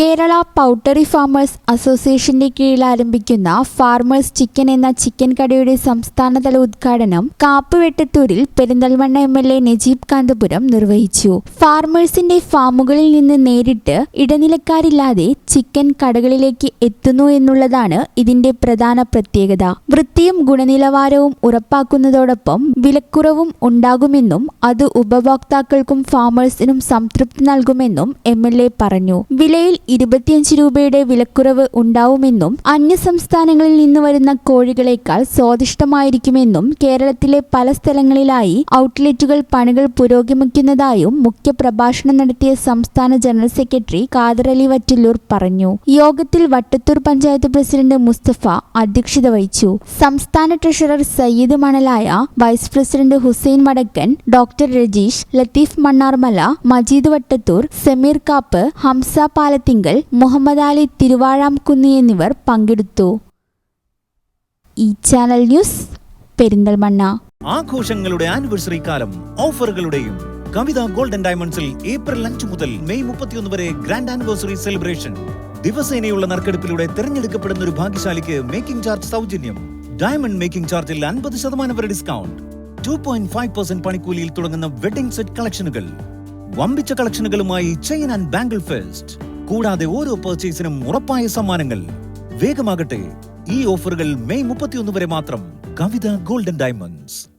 Kerala പൗട്ടറി farmers അസോസിയേഷന്റെ കീഴിൽ ആരംഭിക്കുന്ന ഫാർമേഴ്സ് ചിക്കൻ എന്ന ചിക്കൻ കടയുടെ സംസ്ഥാനതല ഉദ്ഘാടനം കാപ്പുവെട്ടത്തൂരിൽ Perinthalmanna M L A Najeeb Kanthapuram നിർവഹിച്ചു. ഫാർമേഴ്സിന്റെ ഫാമുകളിൽ നിന്ന് നേരിട്ട് ഇടനിലക്കാരില്ലാതെ ചിക്കൻ കടകളിലേക്ക് എത്തുന്നു എന്നുള്ളതാണ് ഇതിന്റെ പ്രധാന പ്രത്യേകത. വൃത്തിയും ഗുണനിലവാരവും ഉറപ്പാക്കുന്നതോടൊപ്പം വിലക്കുറവും ഉണ്ടാകുമെന്നും അത് ഉപഭോക്താക്കൾക്കും ഫാമേഴ്സിനും സംതൃപ്തി നൽകുമെന്നും എം പറഞ്ഞു. വിലയിൽ ഇരുപത്തിയഞ്ച് രൂപയുടെ വിലക്കുറവ് ഉണ്ടാവുമെന്നും അന്യ സംസ്ഥാനങ്ങളിൽ നിന്ന് വരുന്ന കോഴികളേക്കാൾ സ്വാദിഷ്ടമായിരിക്കുമെന്നും കേരളത്തിലെ പല സ്ഥലങ്ങളിലായി ഔട്ട്ലെറ്റുകൾ പണികൾ പുരോഗമിക്കുന്നതായും മുഖ്യപ്രഭാഷണം നടത്തിയ സംസ്ഥാന ജനറൽ സെക്രട്ടറി കാദറലി വറ്റല്ലൂർ പറഞ്ഞു. യോഗത്തിൽ വട്ടത്തൂർ പഞ്ചായത്ത് പ്രസിഡന്റ് മുസ്തഫ അധ്യക്ഷത വഹിച്ചു. സംസ്ഥാന treasurer Sayyid Manalaya vice president Hussain Vadakkan doctor Rajeesh Latheef Mannarmala Majeed Vattathur Sameer Kappu Hamsa Palathingal Muhammad Ali Thiruvazhamkunnu എന്നിവർ പങ്കെടുത്തു. ഈ ചാനൽ ന്യൂസ് പെരിന്തൽമണ്ണ. ആഘോഷങ്ങളുടെ ആനിവേഴ്സറി കാലം ഓഫറുകളുടെയും കവിത ഗോൾഡൻ ഡയമണ്ട്സിൽ ഏപ്രിൽ അഞ്ച് മുതൽ മെയ് മുപ്പത്തിയൊന്ന് വരെ ഗ്രാൻഡ് ആനിവേഴ്സറി സെലിബ്രേഷൻ. ദിവസേനയുള്ള നറുക്കെടുപ്പിലൂടെ തിരഞ്ഞെടുക്കപ്പെടുന്ന ഒരു ഭാഗ്യശാലിക്ക് മേക്കിംഗ് ചാർജ് സൗജന്യം. ഡയമണ്ട് മേക്കിംഗ് ചാർജിൽ അൻപത് ശതമാനം വരെ discount. Two point five percent പണിക്കൂലിയിൽ തുടങ്ങുന്ന വെഡിംഗ് സെറ്റ് കളക്ഷനുകൾ. വമ്പിച്ച കളക്ഷനുകളുമായി ചെയിൻ ആൻഡ് ബാംഗിൾ ഫെസ്റ്റ്. കൂടാതെ ഓരോ പർച്ചേസിനും ഉറപ്പായ സമ്മാനങ്ങൾ. വേഗമാകട്ടെ ഈ ഓഫറുകൾ മെയ് മുപ്പത്തിയൊന്ന് വരെ മാത്രം കവിത ഗോൾഡൻ ഡയമണ്ട്സ്.